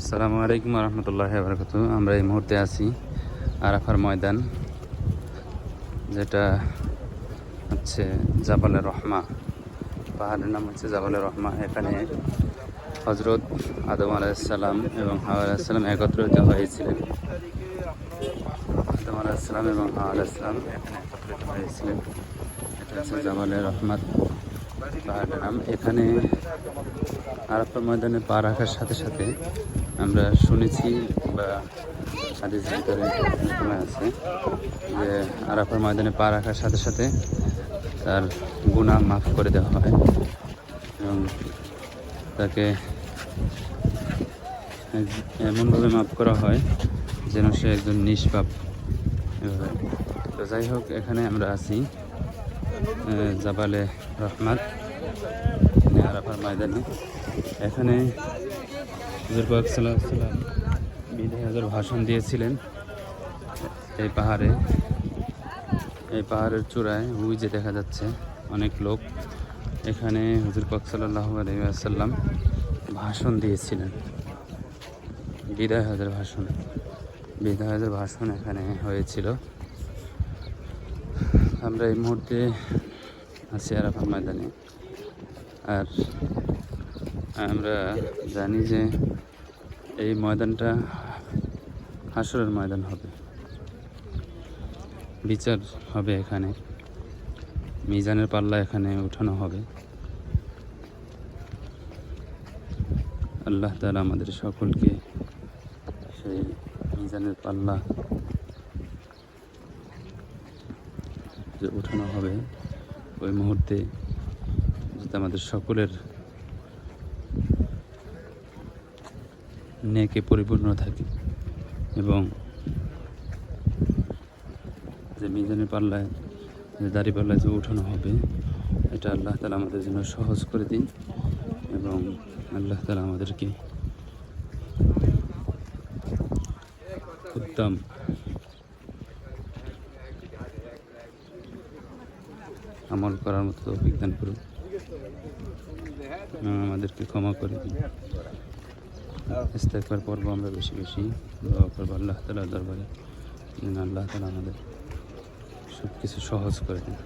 আসসালামু আলাইকুম রহমতুল্লাহ বরকত। আমরা এই মুহূর্তে আছি আরাফার ময়দান, যেটা হচ্ছে জাবালে রহমা। পাহাড়ের নাম হচ্ছে জাবালে রহমা। এখানে হজরত আদম আলাইসাল্লাম এবং হাওয়া আলাইসাল্লাম একত্রিত হয়েছিলেন। আদম আলাইসাল্লাম এবং হাওয়া আলাইসাল্লাম এখানে একত্রিত হয়েছিলেন। এটা হচ্ছে জাবালে রহমাত পাহাড়ের নাম। এখানে আরাফার ময়দানে পা রাখার সাথে সাথে আমরা শুনেছি বা হাদিস ভিতরে আছে যে আরাফার ময়দানে পা রাখার সাথে সাথে তার গুণা মাফ করে দেওয়া হয় এবং তাকে এমনভাবে মাফ করা হয় যেন সে একজন নিষ্পাপ তো যাই হোক, এখানে আমরা আছি জাবালে রহমাত, আরাফার ময়দানে। এখানে হুজুর পাক বিদায় হাজার ভাষণ দিয়েছিলেন এই পাহাড়ে। এই পাহাড়ের চূড়ায় ওই যে দেখা যাচ্ছে অনেক লোক। এখানে হুজুর পাক সাল্লাহ ভাষণ দিয়েছিলেন। বিদায় হাজার ভাষণ। বিদায় হাজার ভাষণ এখানে হয়েছিল। আমরা এই মুহূর্তে আছি আরাফার ময়দানে। আর আমরা জানি যে এই ময়দানটা হাসরের ময়দান হবে। বিচার হবে এখানে। মিজানের পাল্লা এখানে উঠানো হবে। আল্লাহ তালা আমাদের সকলকে সেই মিজানের পাল্লা যে উঠানো হবে, ওই মুহূর্তে যাতে আমাদের সকলের নেকে পরিপূর্ণ থাকে এবং যে মিজানের পাল্লায়, যে দাড়ি পাল্লায় যে উঠানো হবে, এটা আল্লাহ তালা আমাদের জন্য সহজ করে দিন এবং আল্লাহ তালা আমাদেরকে উত্তম আমল করার মতো বিজ্ঞান করুন। আমাদেরকে ক্ষমা করে দিন। ইস্তেকবার পর্ব আমরা বেশি বেশি দোয়া করব আল্লাহ তালার দরবারে। আল্লাহ তালা আমাদের সব কিছু সহজ করে দিন।